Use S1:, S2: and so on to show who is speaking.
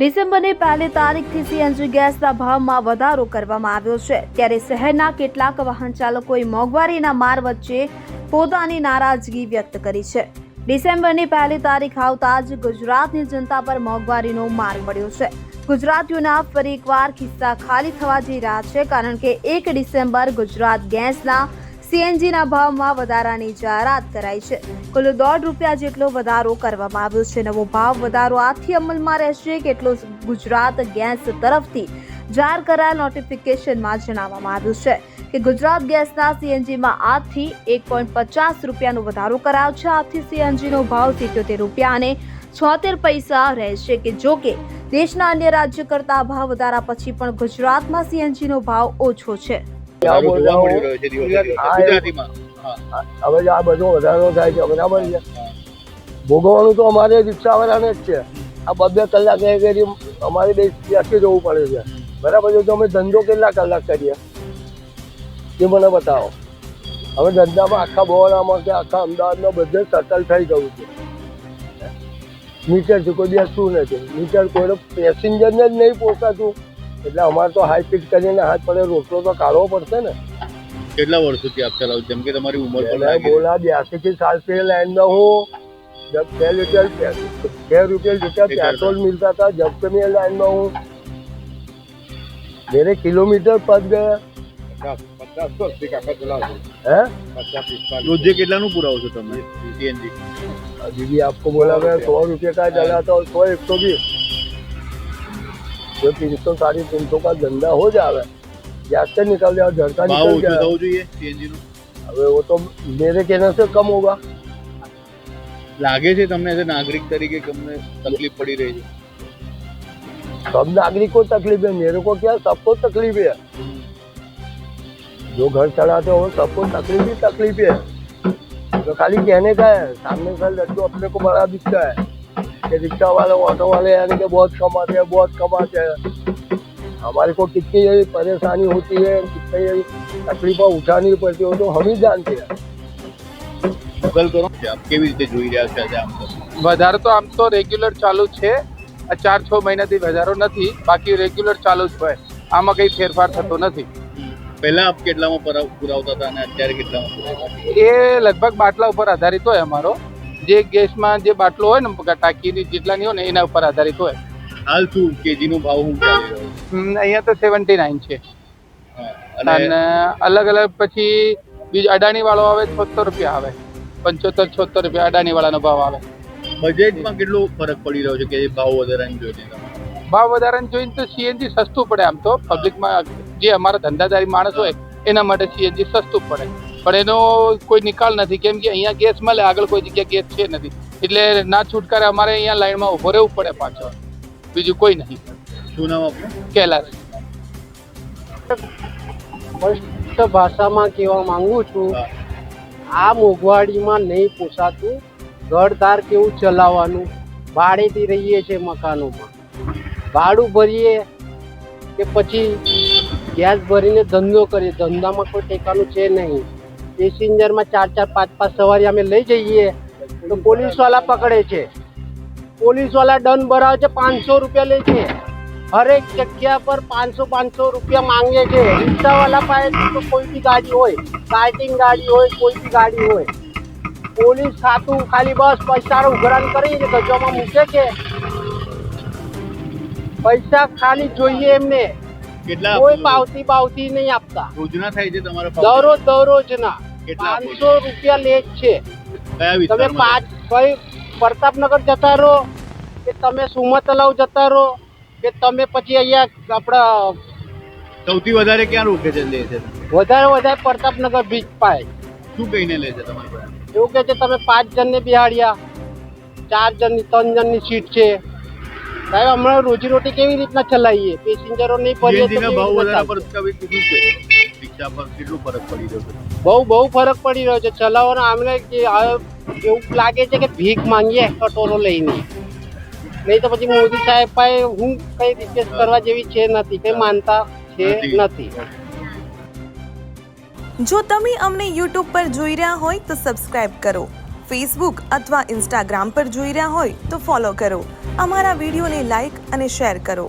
S1: ડિસેમ્બરની પહેલી તારીખથી સીએનજી ગેસના ભાવમાં વધારો કરવામાં આવ્યો છે. ત્યારે શહેરના કેટલાક વાહન ચાલકોએ મોંઘવારીના માર વચ્ચે પોતાની નારાજગી વ્યક્ત કરી છે. ડિસેમ્બરની પહેલી તારીખ આવતા જ ગુજરાતની જનતા પર મોંઘવારીનો માર પડ્યો છે. ગુજરાતીઓના ફરી એકવાર ખિસ્સા ખાલી થવા જઈ રહ્યા છે, કારણ કે એક ડિસેમ્બર ગુજરાત ગેસના સીએનજીના ભાવમાં વધારાની જાહેરાત કરાઈ છે. કુલ દોઢ રૂપિયા જેટલો વધારો કરવામાં આવ્યો છે. નવો ભાવ વધારો આથી અમલમાં રહેશે કેટલો ગુજરાત ગેસ તરફથી? જાહેર કરાયેલ નોટિફિકેશનમાં જણાવવામાં આવ્યું છે કે ગુજરાત ગેસના સીએનજીમાં આજથી એક પોઈન્ટ પચાસ રૂપિયાનો વધારો કરાયો છે. આજથી સીએનજીનો ભાવ સિત્યોતેર રૂપિયા અને છોતેર પૈસા રહેશે કે જો કે દેશના અન્ય રાજ્ય કરતા ભાવ વધારા પછી પણ ગુજરાતમાં સીએનજીનો ભાવ ઓછો છે.
S2: છે.
S3: હવે આ બધો વધારો થાય છે બરાબર છે? ભોગવવાનું તો અમારે રિક્ષાવાળાને જ છે. આ બબે કલાક એ કરી અમારે બે ત્યાંથી જવું પડે છે. બરાબર છે? તો અમે ધંધો કેટલા કલાક કરીએ? એ મને બતાવો. હવે ધંધામાં આખા બહોળામાં કે આખા અમદાવાદમાં બધે સટલ થઈ ગયું છે. મીટરથી કોઈ બેસતું નથી. મીટર કોઈ પેસેન્જરને જ નહીં પોસાતું. એટલે અમારે તો હાઈ પીટ કરીને હાથ પડે રોટલો તો કાઢવો પડશે ને
S2: કેટલા વર્ષોથી આપ ચલાવો છો? જેમ કે તમારી ઉંમર પણ
S3: मैंने
S2: લાગી
S3: बोला बयासी की साल से लाइन में हूँ जब छह लीटर छह रुपये लीटर पेट्रोल मिलता था जब से मैं लाइन में हूँ मेरे किलोमीटर पद गए हैं
S2: રોજે કેટલાનું પુરાવો છો તમે સીએનજી
S3: अभी भी आपको बोला मैं सौ रुपये का जलाता हूँ सौ एक सौ बीस जो तीन सौ साढ़े तीन सौ का धंधा हो जावे गैस से निकल जाए घर का
S2: ભાવ
S3: निकल
S2: ઓછો
S3: जाए
S2: થવો જોઈએ સીએનજી નો
S3: अबे वो तो मेरे कहने से कम होगा
S2: લાગે છે તમને એઝ નાગરિક તરીકે તમને તકલીફ પડી રહી છે
S3: सब नागरिक को तकलीफ है मेरे को क्या सबको तकलीफ है जो घर चलाते हो सबको तकलीफ ही तकलीफ है तो खाली कहने का है सामने से लड्डू अपने को बड़ा दिखता है कि रिक्शा वाले ऑटो वाले यानी कि बहुत कमाते हैं बहुत कमाते हैं हमारे को कितनी ये परेशानी होती है कितनी ये तकलीफें उठानी पड़ती हो तो हम ही जानते हैं
S2: ગૂગલ કરો આપ કેવી રીતે જોઈ રહ્યા છો આજે આમ તો?
S4: વધારો તો આમ તો રેગ્યુલર ચાલુ જ છે આ ચાર છ મહિનાથી વધારો નથી બાકી રેગ્યુલર ચાલુ જ હોય આમાં કંઈ ફેરફાર થતો નથી
S2: પહેલા આપ કેટલામાં પરા- પુરાવતા હતા અને અત્યારે કેટલામાં પુરાવો?
S4: એ લગભગ બાટલા ઉપર આધારિત હોય અમારો જે ગેસમાં જે બાટલો હોય ને ટાંકીની જેટલાની હોય ને એના ઉપર આધારિત હોય.
S2: હાલ શું કેજી નું ભાવ
S4: હમ, અહીંયા તો સેવન્ટી નાઇન છે.
S2: હા. અને
S4: અલગ અલગ પછી બીજો અડાણી વાળો આવે છોતેર રૂપિયા આવે. પંચોતેર છોતેર રૂપિયા અડાણી વાળાનો ભાવ આવે.
S2: બજેટમાં કેટલો ફરક પડી રહ્યો છે કે ભાવ વધારાને જોઈને?
S4: ભાવ વધારાને જોઈને તો સીએનજી સસ્તું પડે આમ તો. પબ્લિકમાં જે અમારા ધંધાદારી માણસ હોય એના માટે સીએનજી સસ્તું પડે. પણ એનો કોઈ નિકાલ નથી. કેમ કે અહીંયા ગેસ મળે આગળ કોઈ જગ્યા ગેસ છે નથી. એટલે ના છૂટકારે અમારે અહીંયા લાઈનમાં ઊભો રહેવું પડે પાછળ. બીજું કોઈ નહીં.
S2: શું નામ આપણું
S4: કૈલાસ.
S5: સ્પષ્ટ ભાષામાં કહેવા માંગુ છું. આ મોંઘવારીમાં નહીં પોસાતું ઘરદાર કેવું ચલાવવાનું? ભાડેથી રહીએ છીએ મકાનોમાં. ભાડું ભરીએ કે પછી ગેસ ભરીને ધંધો કરીએ? ધંધામાં કોઈ ટેકાનું છે નહીં. પેસેન્જરમાં ચાર ચાર પાંચ પાંચ સવારી અમે લઈ જઈએ તો પોલીસવાળા પકડે છે પોલીસવાળા દંડ ભરાવે છે પાંચસો રૂપિયા લે છે હરેક જગ્યા પર પાંચસો પાંચસો રૂપિયા માંગે છે રિક્ષાવાળા પાસે તો કોઈ બી ગાડી હોય કાર્ટિંગ ગાડી હોય કોઈ બી ગાડી હોય પોલીસ ખાતું ખાલી બસ પૈસાનો ઉઘરાણ કરીને ગજવામાં મૂકે છે પૈસા ખાલી જોઈએ એમને
S2: કેટલા
S5: કોઈ
S2: આપો છો?
S5: પાવતી બાવતી નહીં આપતા
S2: રોજના થાય છે તમારા ભાવ?
S5: દરરોજ દરરોજના
S2: કેટલા આપો છો?
S5: પાંચસો રૂપિયા લે છે. તમે પાંચ ભાઈ પ્રતાપનગર જતા રહો કે તમે સુમત તલાવ જતા રહો કે તમે પછી અહીંયા આપણા
S2: સૌથી વધારે ક્યાં રોકે છે લે છે?
S5: વધારે વધારે પ્રતાપનગર બીચ પાય.
S2: શું કહીને લે છે તમારી
S5: એવું કે છે તમે પાંચ જણને બિહાડ્યા ચાર જણની ત્રણ જણની સીટ છે. સાહેબ હમણાં રોજીરોટી કેવી રીતના ચલાવીએ? પેસેન્જરો નહીં ભરીએ
S2: ભાવ વધારા પર છે. રિક્ષા પર કેટલું ફરક પડી રહ્યો છે?
S5: બહુ બહુ ફરક પડી રહ્યો છે. ચલાવવાનો અમને કે એવું લાગે છે કે ભીખ માંગીએ કટોરો લઈને. નહીં તો પછી મોદી સાહેબ પાસે હું કઈ રિક્વેસ્ટ કરવા જેવી છે નથી. કઈ માનતા છે
S2: નથી.
S5: નથી.
S6: જો તમે અમને યુટ્યુબ પર જોઈ રહ્યા હોય તો સબસ્ક્રાઇબ કરો. ફેસબુક અથવા ઇન્સ્ટાગ્રામ પર જોઈ રહ્યા હોય તો ફોલો કરો. અમારા વિડીયોને લાઈક અને શેર કરો.